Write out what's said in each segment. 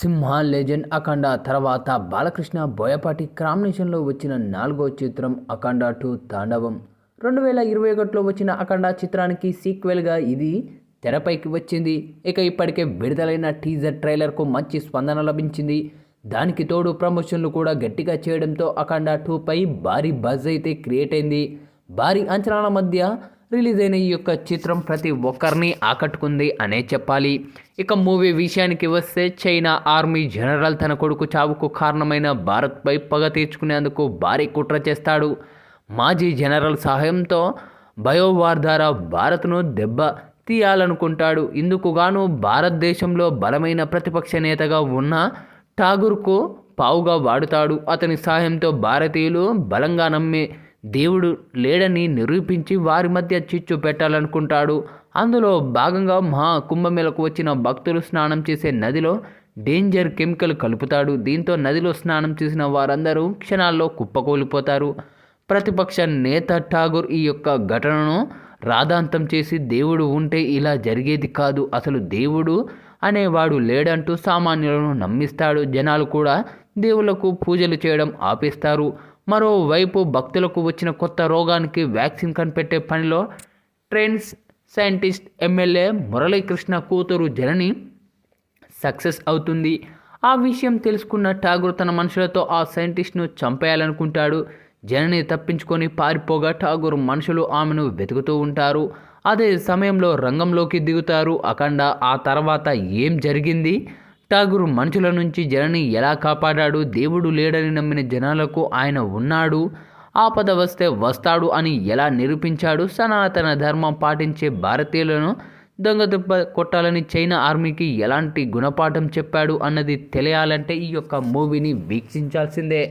సింహ legend అఖండ తర్వాత బాలకృష్ణ బోయపాటి కాంబినేషన్లో వచ్చిన నాలుగో చిత్రం అఖండ టూ తాండవం. రెండు వేల ఇరవై ఒకటిలో వచ్చిన అఖండ చిత్రానికి సీక్వెల్గా ఇది తెరపైకి వచ్చింది. ఇక ఇప్పటికే విడుదలైన టీజర్ ట్రైలర్కు మంచి స్పందన లభించింది. దానికి తోడు ప్రమోషన్లు కూడా గట్టిగా చేయడంతో అఖండ టూపై భారీ బజ్ అయితే క్రియేట్ అయింది. భారీ అంచనాల మధ్య రిలీజ్ అయిన ఈ యొక్క చిత్రం ప్రతి ఒక్కరిని ఆకట్టుకుంది అనే చెప్పాలి. ఇక మూవీ విషయానికి వస్తే చైనా ఆర్మీ జనరల్ తన కొడుకు చావుకు కారణమైన భారత్పై పగ తీర్చుకునేందుకు భారీ కుట్ర చేస్తాడు. మాజీ జనరల్ సహాయంతో బయోవార్ ద్వారా భారత్ను దెబ్బ తీయాలనుకుంటాడు. ఇందుకుగాను భారతదేశంలో బలమైన ప్రతిపక్ష నేతగా ఉన్న ఠాగూర్కు పావుగా వాడుతాడు. అతని సహాయంతో భారతీయులు బలంగా నమ్మే దేవుడు లేడని నిరూపించి వారి మధ్య చిచ్చు పెట్టాలనుకుంటాడు. అందులో భాగంగా మహా కుంభమేళకు వచ్చిన భక్తులు స్నానం చేసే నదిలో డేంజర్ కెమికల్ కలుపుతాడు. దీంతో నదిలో స్నానం చేసిన వారందరూ క్షణాల్లో కుప్పకూలిపోతారు. ప్రతిపక్ష నేత ఠాగూర్ ఈ యొక్క ఘటనను రాధాంతం చేసి దేవుడు ఉంటే ఇలా జరిగేది కాదు. అసలు దేవుడు అనేవాడు లేడంటూ సామాన్యులను నమ్మిస్తాడు. జనాలు కూడా దేవులకు పూజలు చేయడం ఆపేస్తారు. మరోవైపు భక్తులకు వచ్చిన కొత్త రోగానికి వ్యాక్సిన్ కనిపెట్టే పనిలో ట్రైన్స్ సైంటిస్ట్ ఎమ్మెల్యే మురళీకృష్ణ కూతురు జనని సక్సెస్ అవుతుంది. ఆ విషయం తెలుసుకున్న ఠాగూర్ తన మనుషులతో ఆ సైంటిస్ట్ను చంపేయాలనుకుంటాడు. జనని తప్పించుకొని పారిపోగా ఠాగూర్ మనుషులు ఆమెను వెతుకుతూ ఉంటారు. అదే సమయంలో రంగంలోకి దిగుతారు అఖండ. ఆ తర్వాత ఏం జరిగింది? ఠాగూర్ మనుషుల నుంచి జనని ఎలా కాపాడాడు? దేవుడు లేడని నమ్మిన జనాలకు ఆయన ఉన్నాడు? ఆపద వస్తే వస్తాడు అని ఎలా నిరూపించాడు? సనాతన ధర్మం పాటించే భారతీయులను దొంగదెబ్బ కొట్టాలని చైనా ఆర్మీకి ఎలాంటి గుణపాఠం చెప్పాడు అన్నది తెలియాలంటే ఈ యొక్క మూవీని వీక్షించాల్సిందే.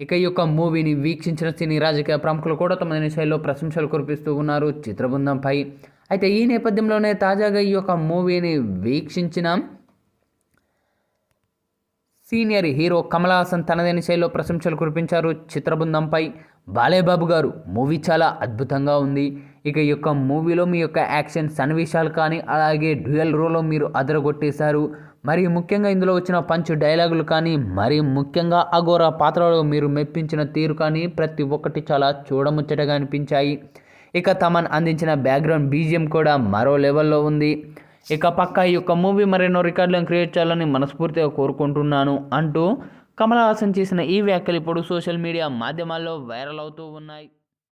ఇక ఈ యొక్క మూవీని వీక్షించిన సినీ రాజకీయ ప్రముఖులు కూడా తమ శైలిలో ప్రశంసలు కురిపిస్తూ ఉన్నారు. చిత్రబృందంపై అయితే ఈ నేపథ్యంలోనే తాజాగా ఈ యొక్క మూవీని వీక్షించిన. సీనియర్ హీరో కమల్ హాసన్ తనదైన శైలిలో ప్రశంసలు కురిపించారు. చిత్రబృందంపై బాలేబాబు గారు మూవీ చాలా అద్భుతంగా ఉంది. ఇక ఈ యొక్క మూవీలో మీ యొక్క యాక్షన్ సన్నివేశాలు కానీ అలాగే డ్యూయల్ రోలో మీరు అదరగొట్టేశారు. మరి ముఖ్యంగా ఇందులో వచ్చిన పంచ్ డైలాగులు కానీ మరి ముఖ్యంగా అఘోర పాత్రలో మీరు మెప్పించిన తీరు కానీ ప్రతి ఒక్కటి చాలా చూడముచ్చటగా అనిపించాయి. ఇక తమన్ అందించిన బ్యాక్గ్రౌండ్ బీజిఎం కూడా మరో లెవెల్లో ఉంది. ఇక పక్క ఈ యొక్క మూవీ మరెన్నో రికార్డులను క్రియేట్ చేయాలని మనస్ఫూర్తిగా కోరుకుంటున్నాను అంటూ కమల్ హాసన్ చేసిన ఈ వ్యాఖ్యలు ఇప్పుడు సోషల్ మీడియా మాధ్యమాల్లో వైరల్ అవుతూ ఉన్నాయి.